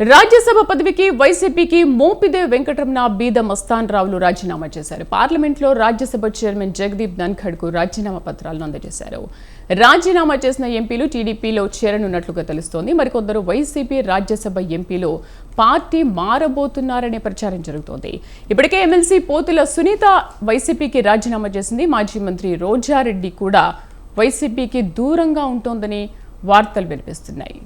రాజ్యసభ పదవికి వైసీపీకి మోపిదే వెంకటరమణ బీద మస్తాన్ రావులు రాజీనామా చేశారు. పార్లమెంట్లో రాజ్యసభ చైర్మన్ జగదీప్ ధన్ఖడ్కు రాజీనామా పత్రాలను అందజేశారు. రాజీనామా చేసిన ఎంపీలు టీడీపీలో చేరనున్నట్లుగా తెలుస్తోంది. మరికొందరు వైసీపీ రాజ్యసభ ఎంపీలు పార్టీ మారబోతున్నారనే ప్రచారం జరుగుతోంది. ఇప్పటికే ఎమ్మెల్సీ పోతుల సునీత వైసీపీకి రాజీనామా చేసింది. మాజీ మంత్రి రోజారెడ్డి కూడా వైసీపీకి దూరంగా ఉంటోందని వార్తలు వినిపిస్తున్నాయి.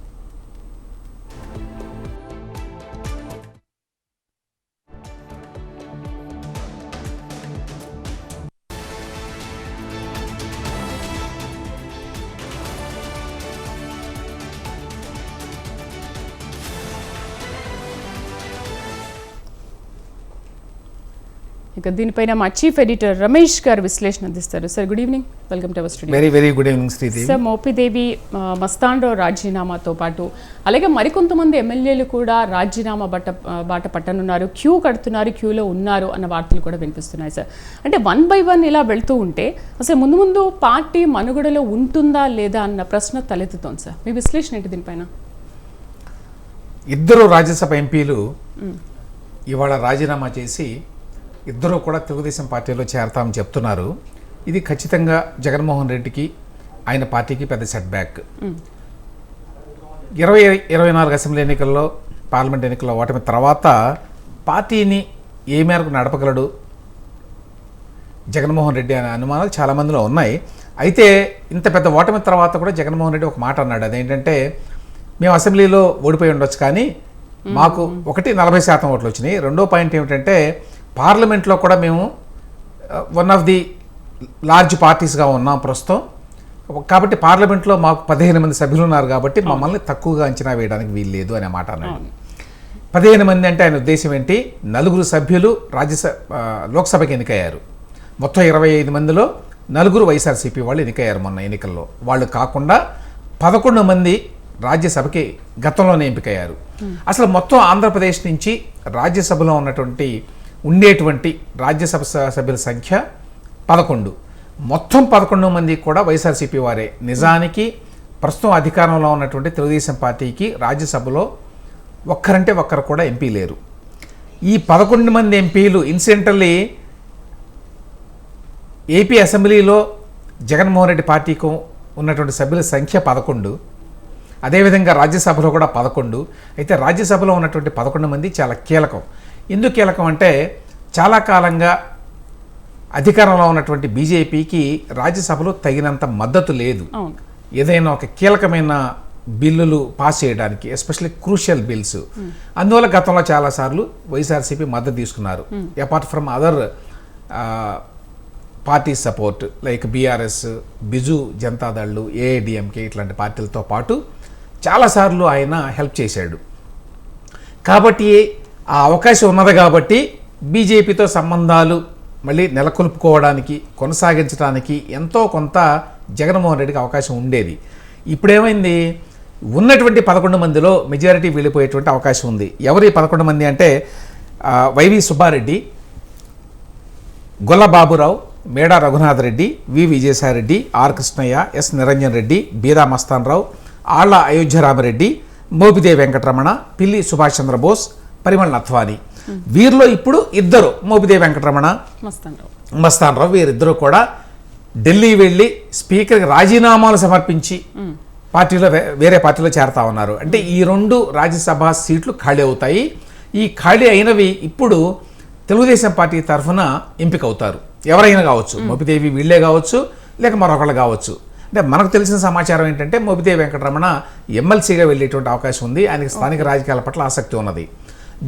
ఇక దీనిపైన మా చీఫ్ ఎడిటర్ రమేష్ గారు విశ్లేషణ అందిస్తారు. Sir good evening. Welcome to our studio. Very very good evening Sridevi sir Mopidevi Mastanrao రాజీనామాతో పాటు అలాగే మరికొంతమంది ఎమ్మెల్యేలు కూడా రాజీనామా బట్ట బాట పట్టనున్నారు. క్యూ కడుతున్నారు క్యూలో ఉన్నారు అన్న వార్తలు కూడా వినిపిస్తున్నాయి సార్. అంటే వన్ బై వన్ ఇలా వెళ్తూ ఉంటే అసలు ముందు ముందు పార్టీ మనుగడలో ఉంటుందా లేదా అన్న ప్రశ్న తలెత్తుతోంది సార్. మీ విశ్లేషణ ఏంటి దీనిపైన? ఇద్దరు రాజ్యసభ ఎంపీలు ఇవాళ రాజీనామా చేసి ఇద్దరు కూడా తెలుగుదేశం పార్టీలో చేరతామని చెప్తున్నారు. ఇది ఖచ్చితంగా జగన్మోహన్ రెడ్డికి ఆయన పార్టీకి పెద్ద సెట్ బ్యాక్ ఇరవై ఇరవై నాలుగు అసెంబ్లీ ఎన్నికల్లో పార్లమెంట్ ఎన్నికల్లో ఓటమి తర్వాత పార్టీని ఏ మేరకు నడపగలడు జగన్మోహన్ రెడ్డి అనే అనుమానాలు చాలా మందిలో ఉన్నాయి. అయితే ఇంత పెద్ద ఓటమి తర్వాత కూడా జగన్మోహన్ రెడ్డి ఒక మాట అన్నాడు. అదేంటంటే మేము అసెంబ్లీలో ఓడిపోయి ఉండొచ్చు కానీ మాకు ఒకటి నలభై శాతం ఓట్లు వచ్చినాయి. రెండో పాయింట్ ఏమిటంటే పార్లమెంట్లో కూడా మేము వన్ ఆఫ్ ది లార్జ్ పార్టీస్గా ఉన్నాం ప్రస్తుతం. కాబట్టి పార్లమెంట్లో మాకు పదిహేను మంది సభ్యులు ఉన్నారు కాబట్టి మమ్మల్ని తక్కువగా అంచనా వేయడానికి వీలు లేదు అనే మాట అన్నాడు. పదిహేను మంది అంటే ఆయన ఉద్దేశం ఏంటి? నలుగురు సభ్యులు రాజ్యసభ లోక్సభకి ఎన్నికయ్యారు. మొత్తం ఇరవై ఐదు మందిలో నలుగురు వైఎస్ఆర్సీపీ వాళ్ళు ఎన్నికయ్యారు మొన్న ఎన్నికల్లో. వాళ్ళు కాకుండా పదకొండు మంది రాజ్యసభకి గతంలోనే ఎంపికయ్యారు. అసలు మొత్తం ఆంధ్రప్రదేశ్ నుంచి రాజ్యసభలో ఉన్నటువంటి ఉండేటువంటి రాజ్యసభ స- సభ్యుల సంఖ్య పదకొండు. మొత్తం పదకొండు మంది కూడా వైఎస్ఆర్సీపీ వారే. నిజానికి ప్రస్తుతం అధికారంలో ఉన్నటువంటి తెలుగుదేశం పార్టీకి రాజ్యసభలో ఒక్కరంటే ఒక్కరు కూడా ఎంపీ లేరు. ఈ పదకొండు మంది ఎంపీలు ఇన్సిడెంటల్లీ ఏపీ అసెంబ్లీలో జగన్మోహన్ రెడ్డి పార్టీకు ఉన్నటువంటి సభ్యుల సంఖ్య పదకొండు. అదేవిధంగా రాజ్యసభలో కూడా పదకొండు. అయితే రాజ్యసభలో ఉన్నటువంటి పదకొండు మంది చాలా కీలకం. ఎందుకు కీలకం అంటే చాలా కాలంగా అధికారంలో ఉన్నటువంటి బీజేపీకి రాజ్యసభలో తగినంత మద్దతు లేదు. ఏదైనా ఒక కీలకమైన బిల్లులు పాస్ చేయడానికి ఎస్పెషల్లీ క్రూషియల్ బిల్స్. అందువల్ల గతంలో చాలాసార్లు వైఎస్ఆర్సీపీ మద్దతు తీసుకున్నారు. Apart from other party support like BRS Biju జనతాదళ్ళు AIADMK ఇట్లాంటి పార్టీలతో పాటు చాలాసార్లు ఆయన హెల్ప్ చేశాడు. కాబట్టి ఆ అవకాశం ఉన్నది కాబట్టి బీజేపీతో సంబంధాలు మళ్ళీ నెలకొల్పుకోవడానికి కొనసాగించడానికి ఎంతో కొంత జగన్మోహన్ రెడ్డికి అవకాశం ఉండేది. ఇప్పుడేమైంది? ఉన్నటువంటి పదకొండు మందిలో మెజారిటీ వెళ్ళిపోయేటువంటి అవకాశం ఉంది. ఎవరి పదకొండు మంది అంటే YV Subbareddy Golla Baburao Meda Raghunath Reddy V Vijayasaireddy R Krishnaiah S Niranjan Reddy Beeda Mastan Rao Alla Ayodhyaramareddy Mopidevi Venkataramana Pilli Subhash Chandrabose పరిమళ నత్వాని వీరిలో ఇప్పుడు ఇద్దరు మోపిదేవి వెంకటరమణ మస్తాన్ రావు మస్తాన్ రావు వీరిద్దరూ కూడా ఢిల్లీ వెళ్ళి స్పీకర్కి రాజీనామాలు సమర్పించి పార్టీలో వేరే పార్టీలో చేరతా ఉన్నారు. అంటే ఈ రెండు రాజ్యసభ సీట్లు ఖాళీ అవుతాయి. ఈ ఖాళీ అయినవి ఇప్పుడు తెలుగుదేశం పార్టీ తరఫున ఎంపిక అవుతారు ఎవరైనా కావచ్చు. మోపిదేవి వీళ్ళే కావచ్చు లేక మరొకళ్ళు కావచ్చు. అంటే మనకు తెలిసిన సమాచారం ఏంటంటే మోపిదేవి వెంకటరమణ ఎమ్మెల్సీగా వెళ్ళేటువంటి అవకాశం ఉంది. ఆయనకి స్థానిక రాజకీయాల పట్ల ఆసక్తి ఉన్నది.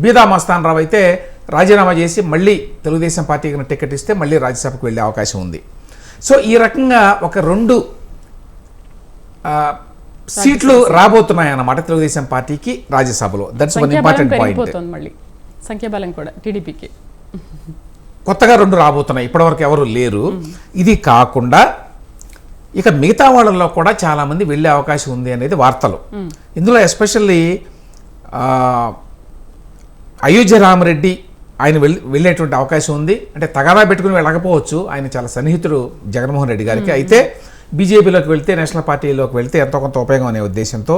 బీదా మస్తాన్ రావు అయితే రాజీనామా చేసి మళ్ళీ తెలుగుదేశం పార్టీకి టికెట్ ఇస్తే మళ్ళీ రాజ్యసభకు వెళ్ళే అవకాశం ఉంది. సో ఈ రకంగా ఒక రెండు సీట్లు రాబోతున్నాయి అన్నమాట తెలుగుదేశం పార్టీకి రాజ్యసభలో. దట్స్ వన్ ఇంపార్టెంట్ పాయింట్ మళ్ళీ. సంఖ్యాబలం కూడా టీడీపీకి. కొత్తగా రెండు రాబోతున్నాయి ఇప్పటివరకు ఎవరు లేరు. ఇది కాకుండా ఇక మిగతా వాళ్ళలో కూడా చాలామంది వెళ్ళే అవకాశం ఉంది అనేది వార్తలు. ఇందులో ఎస్పెషల్లీ అయోధ్య రామరెడ్డి ఆయన వెళ్ళి వెళ్ళేటువంటి అవకాశం ఉంది. అంటే తగాదా పెట్టుకుని వెళ్ళకపోవచ్చు. ఆయన చాలా సన్నిహితుడు జగన్మోహన్ రెడ్డి గారికి. అయితే బీజేపీలోకి వెళ్తే నేషనల్ పార్టీలోకి వెళ్తే ఎంతో కొంత ఉపయోగం అనే ఉద్దేశంతో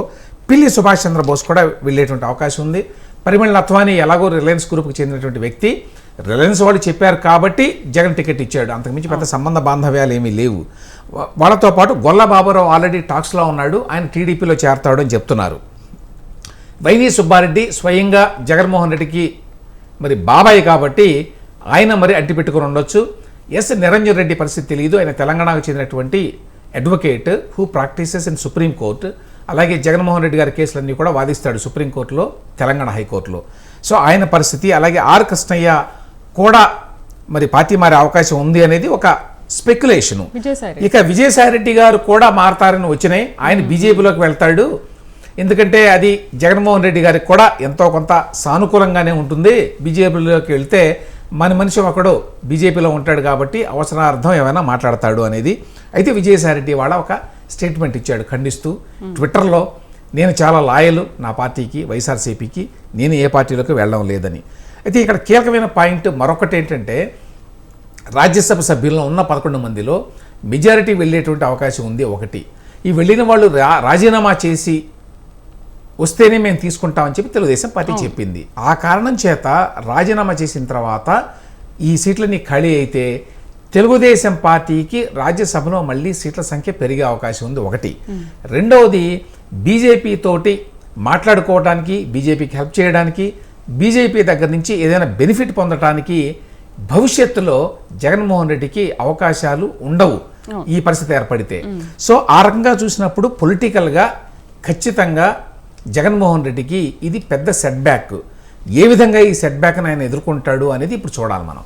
పిల్లి సుభాష్ చంద్రబోస్ కూడా వెళ్ళేటువంటి అవకాశం ఉంది. పరిమళ నత్వాని ఎలాగో రిలయన్స్ గ్రూప్కి చెందినటువంటి వ్యక్తి. రిలయన్స్ వాళ్ళు చెప్పారు కాబట్టి జగన్ టికెట్ ఇచ్చాడు. అంతకుమించి పెద్ద సంబంధ బాంధవ్యాలు ఏమీ లేవు. వాళ్ళతో పాటు గొల్ల బాబురావు ఆల్రెడీ టాక్స్లో ఉన్నాడు. ఆయన టీడీపీలో చేరతాడు అని చెప్తున్నారు. వైవి సుబ్బారెడ్డి స్వయంగా జగన్మోహన్ రెడ్డికి మరి బాబాయ్ కాబట్టి ఆయన మరి అడ్డు పెట్టుకుని ఉండొచ్చు. ఎస్ నిరంజన్ రెడ్డి పరిస్థితి తెలియదు. ఆయన తెలంగాణకు చెందినటువంటి advocate who practices in Supreme Court. అలాగే జగన్మోహన్ రెడ్డి గారి కేసులన్నీ కూడా వాదిస్తాడు సుప్రీంకోర్టులో తెలంగాణ హైకోర్టులో. సో ఆయన పరిస్థితి అలాగే ఆర్ కృష్ణయ్య కూడా మరి పార్టీ మారే అవకాశం ఉంది అనేది ఒక స్పెక్యులేషను విజయసాయి ఇక విజయసాయిరెడ్డి గారు కూడా మారతారని వచ్చినాయి. ఆయన బీజేపీలోకి వెళ్తాడు. ఎందుకంటే అది జగన్మోహన్ రెడ్డి గారికి కూడా ఎంతో కొంత సానుకూలంగానే ఉంటుంది. బీజేపీలోకి వెళ్తే మన మనిషి ఒకడు బీజేపీలో ఉంటాడు కాబట్టి అవసరార్థం ఏమైనా మాట్లాడతాడు అనేది. అయితే విజయసాయిరెడ్డి వాళ్ళ ఒక స్టేట్మెంట్ ఇచ్చాడు ఖండిస్తూ. ట్విట్టర్లో నేను చాలా లాయలు నా పార్టీకి వైఎస్ఆర్సీపీకి నేను ఏ పార్టీలోకి వెళ్ళడం లేదని. అయితే ఇక్కడ కీలకమైన పాయింట్ మరొకటి ఏంటంటే రాజ్యసభ సభ్యుల్లో ఉన్న పదకొండు మందిలో మెజారిటీ వెళ్ళేటువంటి అవకాశం ఉంది ఒకటి. ఈ వెళ్ళిన వాళ్ళు రా రాజీనామా చేసి వస్తేనే మేము తీసుకుంటామని చెప్పి తెలుగుదేశం పార్టీ చెప్పింది. ఆ కారణం చేత రాజీనామా చేసిన తర్వాత ఈ సీట్లని ఖాళీ అయితే తెలుగుదేశం పార్టీకి రాజ్యసభలో మళ్ళీ సీట్ల సంఖ్య పెరిగే అవకాశం ఉంది ఒకటి. రెండవది బీజేపీ తోటి మాట్లాడుకోవడానికి బీజేపీకి హెల్ప్ చేయడానికి బీజేపీ దగ్గర నుంచి ఏదైనా బెనిఫిట్ పొందడానికి భవిష్యత్తులో జగన్మోహన్ రెడ్డికి అవకాశాలు ఉండవు ఈ పరిస్థితి ఏర్పడితే. సో ఆ రకంగా చూసినప్పుడు పొలిటికల్గా ఖచ్చితంగా జగన్మోహన్ రెడ్డికి ఇది పెద్ద సెట్ బ్యాక్ ఏ విధంగా ఈ సెట్ బ్యాక్ని ఆయన ఎదుర్కొంటాడు అనేది ఇప్పుడు చూడాలి మనం.